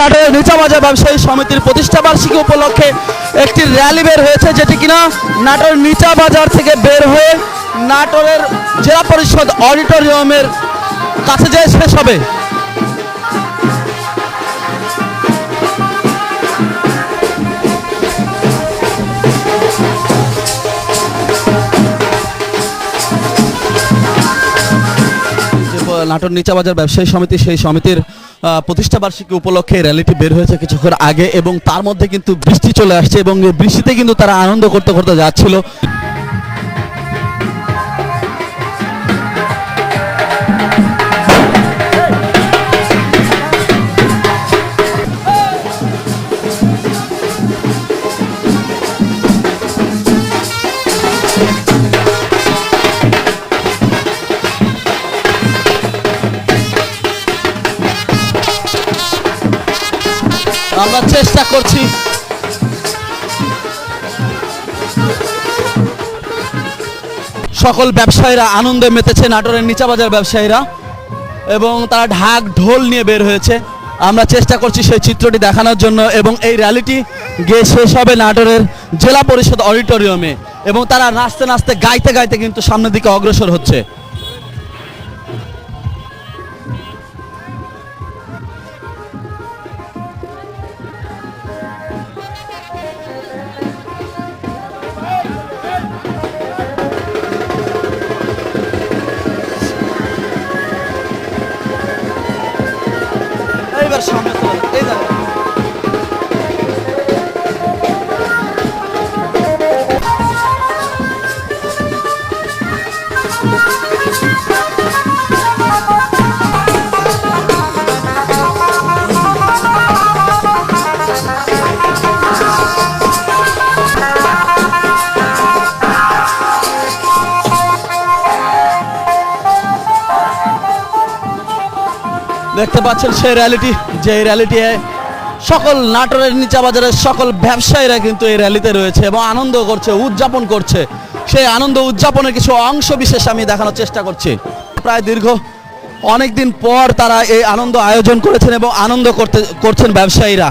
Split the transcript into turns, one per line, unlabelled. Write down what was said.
নাটোরের নিচাবাজার ব্যবসায়ী সমিতির প্রতিষ্ঠা বার্ষিকী উপলক্ষে একটি র্যালি বের হয়েছে, যেটি কিনা নাটোর নিচা বাজার থেকে বের হয়ে নাটোরের জেলা পরিষদ অডিটোরিয়ামের কাছে যেয়ে শেষ হবে। নাটোর নিচা বাজার ব্যবসায়ী সমিতি, সেই সমিতির আহ, প্রতিষ্ঠা বার্ষিকী উপলক্ষে র্যালিটি বের হয়েছে কিছুক্ষণ আগে এবং তার মধ্যে কিন্তু বৃষ্টি চলে আসছে এবং বৃষ্টিতে কিন্তু তারা আনন্দ করতে করতে যাচ্ছিল। আমরা চেষ্টা করছি। সকল ব্যবসায়ীরা আনন্দে মেতেছে, নাটোরের নিচা বাজার ব্যবসায়ীরা। এবং তারা ঢাক ঢোল নিয়ে বের হয়েছে। আমরা চেষ্টা করছি সেই চিত্রটি দেখানোর জন্য এবং এই র্যালিটি গিয়ে শেষ হবে নাটোরের জেলা পরিষদ অডিটোরিয়ামে। এবং তারা নাচতে নাচতে, গাইতে গাইতে কিন্তু সামনের দিকে অগ্রসর হচ্ছে। সামনে চলে এই দেখো। দেখতে পাচ্ছেন সেই র্যালিটি যে র্যালিটি সকল নাটোরের নিচা বাজারের সকল ব্যবসায়ীরা কিন্তু এই র্যালিতে রয়েছে এবং আনন্দ করছে, উদযাপন করছে। সেই আনন্দ উদযাপনের কিছু অংশ বিশেষ আমি দেখানোর চেষ্টা করছি। প্রায় দীর্ঘ অনেক দিন পর তারা এই আনন্দ আয়োজন করেছেন এবং আনন্দ করতে, করছেন ব্যবসায়ীরা।